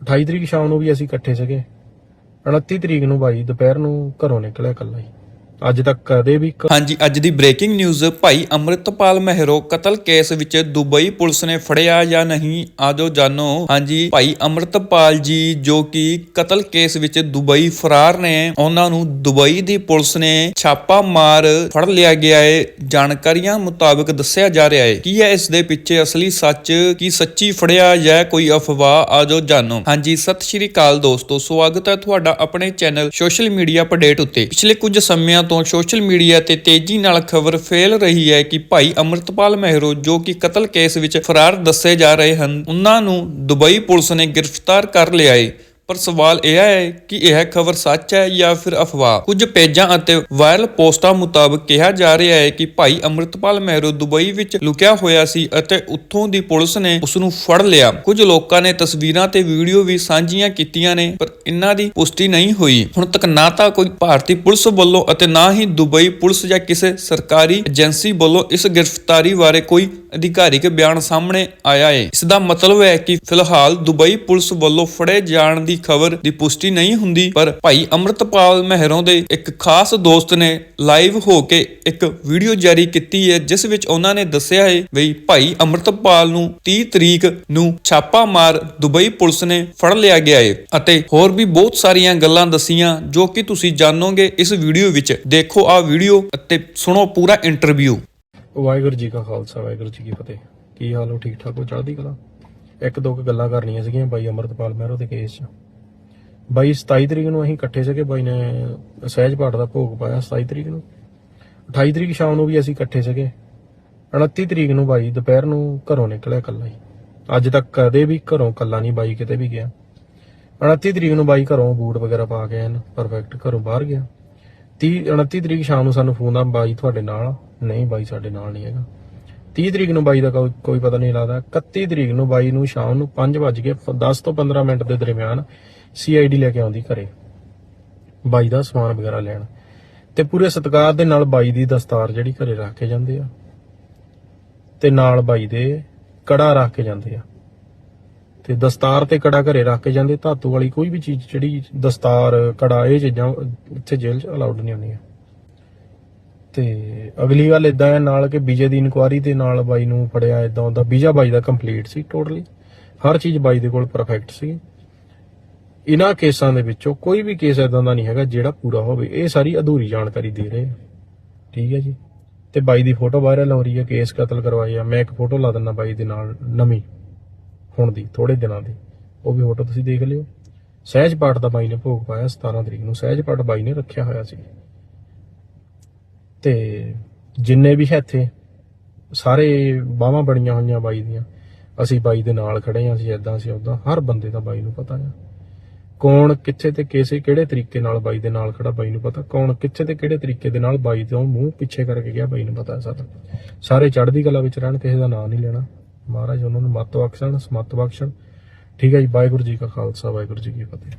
28 ਤਰੀਕ ਸ਼ਾਮ ਨੂੰ ਵੀ ਅਸੀਂ ਇਕੱਠੇ ਸੀਗੇ 29 ਤਰੀਕ ਨੂੰ ਬਾਈ ਦੁਪਹਿਰ ਨੂੰ ਘਰੋਂ ਨਿਕਲਿਆ ਇਕੱਲਾ ਹੀ। ਅੱਜ ਤੱਕ ਕਦੇ ਵੀ ਹਾਂਜੀ, ਅੱਜ ਦੀ ਬ੍ਰੇਕਿੰਗ ਨਿਊਜ਼ ਭਾਈ ਅੰਮ੍ਰਿਤਪਾਲ ਮਹਿਰੋ ਕਤਲ ਕੇਸ ਵਿੱਚ ਦੁਬਈ ਪੁਲਿਸ ਨੇ ਫੜਿਆ ਜਾਂ ਨਹੀਂ, ਆਜੋ ਜਾਨੋ ਹਾਂਜੀ, ਭਾਈ ਅੰਮ੍ਰਿਤਪਾਲ ਜੀ, ਜੋ ਕਿ ਕਤਲ ਕੇਸ ਵਿੱਚ ਦੁਬਈ ਫਰਾਰ ਨੇ, ਉਹਨਾਂ ਨੂੰ ਦੁਬਈ ਦੀ ਪੁਲਿਸ ਨੇ ਛਾਪਾ ਮਾਰ ਫੜ ਲਿਆ ਗਿਆ ਹੈ ਜਾਣਕਾਰੀਆਂ ਮੁਤਾਬਕ ਦੱਸਿਆ ਜਾ ਰਿਹਾ ਹੈ ਕੀ ਹੈ ਇਸ ਦੇ ਪਿੱਛੇ ਅਸਲੀ ਸੱਚ? ਕੀ ਸੱਚੀ ਫੜਿਆ ਜਾਂ ਕੋਈ ਅਫਵਾਹ? ਆਜੋ ਜਾਣੋ। ਹਾਂਜੀ, ਸਤਿ ਸ਼੍ਰੀ ਅਕਾਲ ਦੋਸਤੋ, ਸਵਾਗਤ ਹੈ ਤੁਹਾਡਾ ਆਪਣੇ ਚੈਨਲ ਸੋਸ਼ਲ ਮੀਡੀਆ ਅਪਡੇਟ ਉੱਤੇ। ਪਿਛਲੇ ਕੁਝ ਸਮਿਆਂ ਤੋਂ ਸੋਸ਼ਲ ਮੀਡੀਆ ਤੇ ਤੇਜ਼ੀ ਨਾਲ ਖਬਰ ਫੈਲ ਰਹੀ ਹੈ ਕਿ ਭਾਈ ਅਮਰਤਪਾਲ ਮਹਿਰੋ, ਜੋ ਕਿ ਕਤਲ ਕੇਸ ਵਿੱਚ ਫਰਾਰ ਦੱਸੇ ਜਾ ਰਹੇ ਹਨ, ਉਹਨਾਂ ਨੂੰ ਦੁਬਈ ਪੁਲਿਸ ਨੇ ਗ੍ਰਿਫਤਾਰ ਕਰ ਲਿਆ ਹੈ ਪਰ ਸਵਾਲ ਇਹ ਹੈ ਕਿ ਇਹ ਖਬਰ ਸੱਚ ਹੈ ਜਾਂ ਫਿਰ ਅਫਵਾਹ? ਕੁਝ ਪੇਜਾਂ ਅਤੇ ਵਾਇਰਲ ਪੋਸਟਾਂ ਮੁਤਾਬਕ ਕਿਹਾ ਜਾ ਰਿਹਾ ਹੈ ਕਿ ਭਾਈ ਅੰਮ੍ਰਿਤਪਾਲ ਮਹਿਰੋ ਦੁਬਈ ਵਿੱਚ ਲੁਕਿਆ ਹੋਇਆ ਸੀ ਅਤੇ ਉੱਥੋਂ ਦੀ ਪੁਲਿਸ ਨੇ ਉਸ ਨੂੰ ਫੜ ਲਿਆ। ਕੁਝ ਲੋਕਾਂ ਨੇ ਤਸਵੀਰਾਂ ਤੇ ਵੀਡੀਓ ਵੀ ਸਾਂਝੀਆਂ ਕੀਤੀਆਂ ਨੇ, ਪਰ ਇਹਨਾਂ ਦੀ ਪੁਸ਼ਟੀ ਨਹੀਂ ਹੋਈ। ਹੁਣ ਤੱਕ ਨਾ ਤਾਂ ਕੋਈ ਭਾਰਤੀ ਪੁਲਿਸ ਵੱਲੋਂ ਅਤੇ ਨਾ ਹੀ ਦੁਬਈ ਪੁਲਿਸ ਜਾਂ ਕਿਸੇ ਸਰਕਾਰੀ ਏਜੰਸੀ ਵੱਲੋਂ ਇਸ ਗ੍ਰਿਫਤਾਰੀ ਬਾਰੇ ਕੋਈ ਅਧਿਕਾਰਿਕ ਬਿਆਨ ਸਾਹਮਣੇ ਆਇਆ ਹੈ। ਇਸ ਦਾ ਮਤਲਬ ਹੈ ਕਿ ਫਿਲਹਾਲ ਦੁਬਈ ਪੁਲਿਸ ਵੱਲੋਂ ਫੜੇ ਜਾਣ ਦੀ ਖਬਰ ਦੀ ਪੁਸ਼ਟੀ ਨਹੀਂ ਹੁੰਦੀ, ਪਰ ਭਾਈ ਅੰਮ੍ਰਿਤਪਾਲ ਮਹਿਰੋਂ ਦੇ ਇੱਕ ਖਾਸ ਦੋਸਤ ਨੇ ਲਾਈਵ ਹੋ ਕੇ ਇੱਕ ਵੀਡੀਓ ਜਾਰੀ ਕੀਤੀ ਹੈ, ਜਿਸ ਵਿੱਚ ਉਹਨਾਂ ਨੇ ਦੱਸਿਆ ਹੈ ਵੀ ਭਾਈ ਅੰਮ੍ਰਿਤਪਾਲ ਨੂੰ 30 ਤਰੀਕ ਨੂੰ ਛਾਪਾ ਮਾਰ ਦੁਬਈ ਪੁਲਿਸ ਨੇ ਫੜ ਲਿਆ ਗਿਆ ਹੈ। ਅਤੇ ਹੋਰ ਵੀ ਬਹੁਤ ਸਾਰੀਆਂ ਗੱਲਾਂ ਦੱਸੀਆਂ, ਜੋ ਕਿ ਤੁਸੀਂ ਜਾਣੋਗੇ ਇਸ ਵੀਡੀਓ ਵਿੱਚ। ਦੇਖੋ ਆਹ ਵੀਡੀਓ ਅਤੇ ਸੁਣੋ ਪੂਰਾ ਇੰਟਰਵਿਊ। ਵਾਹਿਗੁਰੂ ਜੀ ਕਾ ਖਾਲਸਾ, ਵਾਹਿਗੁਰੂ ਜੀ ਕੀ ਫਤਿਹ। ਕੀ ਹਾਲ ਹੋ? ਠੀਕ ਠਾਕ ਹੋ? ਚੜ੍ਹਦੀ ਕਲਾ? ਇੱਕ ਦੋ ਗੱਲਾਂ ਕਰਨੀਆਂ ਸੀਗੀਆਂ ਬਾਈ ਅਮਰਤਪਾਲ ਮਹਿਰੋ ਦੇ ਕੇਸ 'ਚ। ਬਾਈ 27 ਤਰੀਕ ਨੂੰ ਅਸੀਂ ਇਕੱਠੇ ਸੀਗੇ, ਬਾਈ ਨੇ ਸਹਿਜ ਪਾਠ ਦਾ ਭੋਗ ਪਾਇਆ 27 ਤਰੀਕ ਨੂੰ। 28 ਤਰੀਕ ਸ਼ਾਮ ਨੂੰ ਵੀ ਅਸੀਂ ਇਕੱਠੇ ਸੀਗੇ। 29 ਤਰੀਕ ਨੂੰ ਬਾਈ ਦੁਪਹਿਰ ਨੂੰ ਘਰੋਂ ਨਿਕਲਿਆ ਇਕੱਲਾ ਹੀ। ਅੱਜ ਤੱਕ ਕਦੇ ਵੀ ਘਰੋਂ ਇਕੱਲਾ ਨਹੀਂ ਬਾਈ ਕਿਤੇ ਵੀ ਗਿਆ। 29 ਤਰੀਕ ਨੂੰ ਬਾਈ ਘਰੋਂ ਬੂਟ ਵਗੈਰਾ ਪਾ ਕੇ ਐਨ ਪਰਫੈਕਟ ਘਰੋਂ ਬਾਹਰ ਗਿਆ। 30 29 ਤਰੀਕ ਸ਼ਾਮ ਨੂੰ ਸਾਨੂੰ ਫੋਨ ਆ ਬਾਈ ਤੁਹਾਡੇ ਨਾਲ ਨਹੀਂ, ਬਾਈ ਸਾਡੇ ਨਾਲ ਨਹੀਂ ਹੈਗਾ। 30 ਤਰੀਕ ਨੂੰ ਬਾਈ ਦਾ ਕੋਈ ਪਤਾ ਨਹੀਂ ਲੱਗਦਾ। 31 ਤਰੀਕ ਨੂੰ ਬਾਈ ਨੂੰ ਸ਼ਾਮ ਨੂੰ 5 ਵਜ ਕੇ 10 ਤੋਂ 15 ਮਿੰਟ ਦੇ ਦਰਮਿਆਨ ਸੀਆਈਡੀ ਲੈ ਕੇ ਆਉਂਦੀ ਘਰੇ। ਬਾਈ ਦਾ ਸਮਾਨ ਵਗੈਰਾ ਲੈਣ। ਤੇ ਪੂਰੇ ਸਤਿਕਾਰ ਦੇ ਨਾਲ ਬਾਈ ਦੀ ਦਸਤਾਰ ਜਿਹੜੀ ਘਰੇ ਰੱਖ ਕੇ ਜਾਂਦੇ ਆ। ਤੇ ਨਾਲ ਬਾਈ ਦੇ ਕੜਾ ਰੱਖ ਕੇ ਜਾਂਦੇ ਆ। ਤੇ ਦਸਤਾਰ ਤੇ ਕੜਾ ਘਰੇ ਰੱਖ ਕੇ ਜਾਂਦੇ। ਧਾਤੂ ਵਾਲੀ ਕੋਈ ਵੀ ਚੀਜ਼ ਜਿਹੜੀ ਦਸਤਾਰ, ਕੜਾ, ਇਹ ਚੀਜ਼ਾਂ ਇੱਥੇ ਜੇਲ੍ਹ 'ਚ ਅਲਾਉਡ ਨਹੀਂ ਹੁੰਦੀਆਂ। ਤੇ ਅਗਲੀ ਗੱਲ ਇਦਾਂ ਹੈ, ਨਾਲ ਕਿ ਵੀਜ਼ੇ ਦੀ ਇਨਕੁਆਰੀ ਦੇ ਨਾਲ ਬਾਈ ਨੂੰ ਫੜਿਆ ਇਦਾਂ ਹੁੰਦਾ ਵੀਜ਼ਾ ਬਾਈ ਦਾ ਕੰਪਲੀਟ ਸੀ ਟੋਟਲੀ ਹਰ ਚੀਜ਼ ਬਾਈ ਦੇ ਕੋਲ ਪਰਫੈਕਟ ਸੀ। ਇਹਨਾਂ ਕੇਸਾਂ ਦੇ ਵਿੱਚੋਂ ਕੋਈ ਵੀ ਕੇਸ ਇਦਾਂ ਦਾ ਨਹੀਂ ਹੈਗਾ ਜਿਹੜਾ ਪੂਰਾ ਹੋਵੇ। ਇਹ ਸਾਰੀ ਅਧੂਰੀ ਜਾਣਕਾਰੀ ਦੇ ਰਹੇ ਠੀਕ ਹੈ ਜੀ? ਤੇ ਬਾਈ ਦੀ ਫੋਟੋ ਵਾਇਰਲ ਹੋ ਰਹੀ ਹੈ ਕੇਸ ਕਤਲ ਕਰਵਾਈ ਆ। ਮੈਂ ਇੱਕ ਫੋਟੋ ਲਾ ਦਿੰਦਾ ਬਾਈ ਦੇ ਨਾਲ, ਨਵੀਂ, ਹੁਣ ਦੀ ਥੋੜੇ ਦਿਨਾਂ ਦੀ। ਉਹ ਵੀ ਫੋਟੋ ਤੁਸੀਂ ਦੇਖ ਲਿਓ। ਸਹਿਜ ਪਾਠ ਦਾ ਬਾਈ ਨੇ ਭੋਗ ਪਾਇਆ 17 ਤਰੀਕ ਨੂੰ। ਸਹਿਜ ਪਾਠ ਬਾਈ ਨੇ ਰੱਖਿਆ ਹੋਇਆ ਸੀ। ਤੇ ਜਿੰਨੇ ਵੀ ਹੈ ਇੱਥੇ, ਸਾਰੇ ਬਾਹਾਂ ਬੜੀਆਂ ਹੋਈਆਂ ਬਾਈ ਦੀਆਂ। ਅਸੀਂ ਬਾਈ ਦੇ ਨਾਲ ਖੜੇ ਹਾਂ, ਅਸੀਂ ਇਦਾਂ ਅਸੀਂ ਉਦਾਂ ਹਰ ਬੰਦੇ ਦਾ ਬਾਈ ਨੂੰ ਪਤਾ ਆ। ਕੌਣ ਕਿੱਥੇ ਤੇ ਕਿਸੇ ਕਿਹੜੇ ਤਰੀਕੇ ਨਾਲ ਬਾਈ ਦੇ ਨਾਲ ਖੜਾ ਬਾਈ ਨੂੰ ਪਤਾ? ਕੌਣ ਕਿੱਥੇ ਤੇ ਕਿਹੜੇ ਤਰੀਕੇ ਦੇ ਨਾਲ ਬਾਈ ਤੋਂ ਮੂੰਹ ਪਿੱਛੇ ਕਰਕੇ ਗਿਆ ਬਾਈ ਨੂੰ ਪਤਾ ਸਾਰਾ। ਸਾਰੇ ਚੜ੍ਹਦੀ ਕਲਾ ਵਿੱਚ ਰਹਿਣ, ਕਿਸੇ ਦਾ ਨਾਂ ਨਹੀਂ ਲੈਣਾ। ਮਹਾਰਾਜ ਉਹਨਾਂ ਨੂੰ ਮੱਤ ਬਖਸ਼ਣ, ਸਮੱਤ ਬਖਸ਼ਣ। ਠੀਕ ਹੈ ਜੀ, ਵਾਹਿਗੁਰੂ ਜੀ ਕਾ ਖਾਲਸਾ, ਵਾਹਿਗੁਰੂ ਜੀ ਕੀ ਫਤਿਹ।